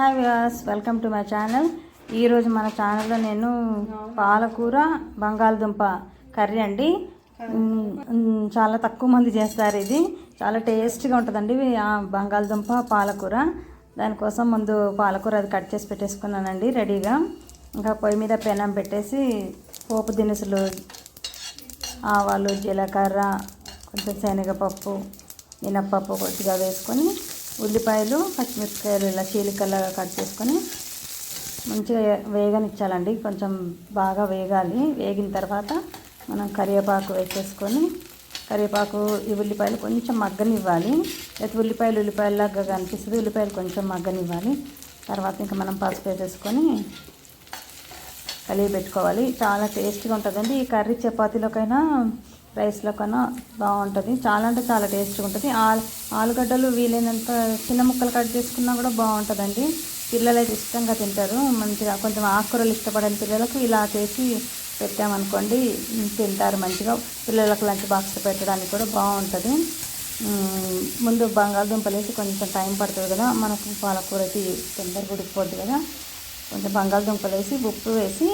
Hi Vyas welcome to my channel. ఈరోజు మన ఛానల్లో నేను పాలకూర బంగాళదుంప కర్రీ అండి. చాలా తక్కువ మంది చేస్తారు ఇది. చాలా టేస్ట్గా ఉంటుందండి బంగాళదుంప పాలకూర. దానికోసం ముందు పాలకూర అది కట్ చేసి పెట్టేసుకున్నానండి రెడీగా. ఇంకా పొయ్యి మీద పెనం పెట్టేసి పోపు దినుసులు ఆవాలు జీలకర్ర కొంచెం శనగపప్పు మినప్పప్పు కొద్దిగా వేసుకొని ఉల్లిపాయలు పచ్చిమిరపకాయలు ఇలా చీలికల్లాగా కట్ చేసుకొని మంచిగా వేగనిచ్చాలండి. కొంచెం బాగా వేగాలి. వేగిన తర్వాత మనం కరివేపాకు వేసేసుకొని కరివేపాకు ఈ ఉల్లిపాయలు కొంచెం మగ్గనివ్వాలి. లేకపోతే ఉల్లిపాయలు ఉల్లిపాయలాగా కనిపిస్తుంది. ఉల్లిపాయలు కొంచెం మగ్గనివ్వాలి. తర్వాత ఇంకా మనం పసుపు వేసేసుకొని కలిగి పెట్టుకోవాలి. చాలా టేస్ట్గా ఉంటుందండి. ఈ కర్రీ చపాతీలోకైనా రైస్లోకైనా బాగుంటుంది. చాలా అంటే చాలా టేస్ట్గా ఉంటుంది. ఆలు ఆలుగడ్డలు వీలైనంత చిన్న ముక్కలు కట్ చేసుకున్నా కూడా బాగుంటుందండి. పిల్లలు అయితే ఇష్టంగా తింటారు. మంచిగా కొంచెం ఆకుకూరలు ఇష్టపడని పిల్లలకు ఇలా చేసి పెట్టామనుకోండి తింటారు మంచిగా. పిల్లలకు లంచ్ బాక్స్ పెట్టడానికి కూడా బాగుంటుంది. ముందు బంగాళదుంపలు వేసి కొంచెం టైం పడుతుంది కదా. మనకు పాలకూర అయితే తొందరగా ఉడికిపోద్ది కదా. కొంచెం బంగాళదుంపలు వేసి ఉప్పు వేసి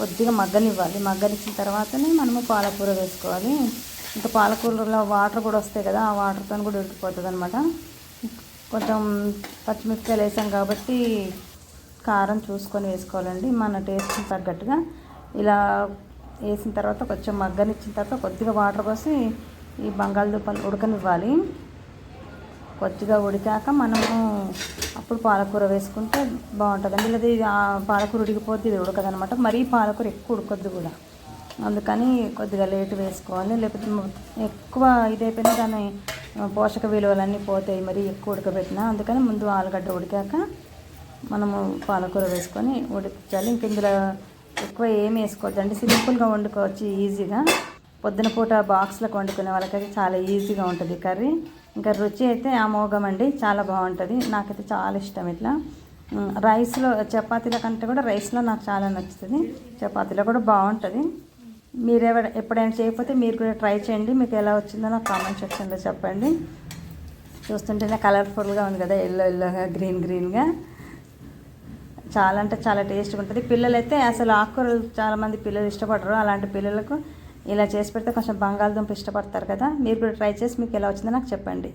కొద్దిగా మగ్గనివ్వాలి. మగ్గనిచ్చిన తర్వాతనే మనము పాలకూర వేసుకోవాలి. ఇంకా పాలకూరలో వాటర్ కూడా వస్తాయి కదా ఆ వాటర్తో కూడా ఉడికిపోతుంది అనమాట కొంచెం పచ్చిమిరపకాయలు వేసాం కాబట్టి కారం చూసుకొని వేసుకోవాలండి. మన టేస్ట్కి తగ్గట్టుగా. ఇలా వేసిన తర్వాత కొంచెం మగ్గనిచ్చిన తర్వాత కొద్దిగా వాటర్ పోసి ఈ బంగాళదుంపలు ఉడకనివ్వాలి. కొద్దిగా ఉడికాక మనము అప్పుడు పాలకూర వేసుకుంటే బాగుంటుందండి. లేదా ఇది ఆ పాలకూర ఉడికిపోతే ఇది ఉడకదనమాట. మరీ పాలకూర ఎక్కువ ఉడకొద్దు కూడా. అందుకని కొద్దిగా లేట్ వేసుకోవాలి. లేకపోతే ఎక్కువ ఇదైపోయినా దాని పోషక విలువలన్నీ పోతాయి మరి ఎక్కువ ఉడకబెట్టినా. అందుకని ముందు ఆలుగడ్డ ఉడికాక మనము పాలకూర వేసుకొని ఉడికించాలి. ఇంక ఇందులో ఎక్కువ ఏం వేసుకోవద్దండి. సింపుల్గా వండుకోవచ్చు ఈజీగా. పొద్దున పూట బాక్స్లకు వండుకునే వాళ్ళకైతే చాలా ఈజీగా ఉంటుంది కర్రీ. ఇంకా రుచి అయితే అమోఘం అండి చాలా బాగుంటుంది. నాకైతే చాలా ఇష్టం ఇట్లా. రైస్లో చపాతీల కంటే కూడా రైస్లో నాకు చాలా నచ్చుతుంది. చపాతీలో కూడా బాగుంటుంది. మీరు ఎవడ ఎప్పుడైనా చేయకపోతే మీరు కూడా ట్రై చేయండి. మీకు ఎలా వచ్చిందో నాకు కామెంట్ సెక్షన్లో చెప్పండి. చూస్తుంటేనే కలర్ఫుల్గా ఉంది కదా ఎల్లో ఎల్లోగా గ్రీన్ గ్రీన్గా. చాలా అంటే చాలా టేస్ట్గా ఉంటుంది. పిల్లలైతే అసలు ఆకుకూరలు చాలామంది పిల్లలు ఇష్టపడరు. అలాంటి పిల్లలకు ఇలా చేసి పెడితే కొంచెం బంగాళదుంప ఇష్టపడతారు కదా మీరు కూడా ట్రై చేసి మీకు ఎలా వచ్చిందో నాకు చెప్పండి.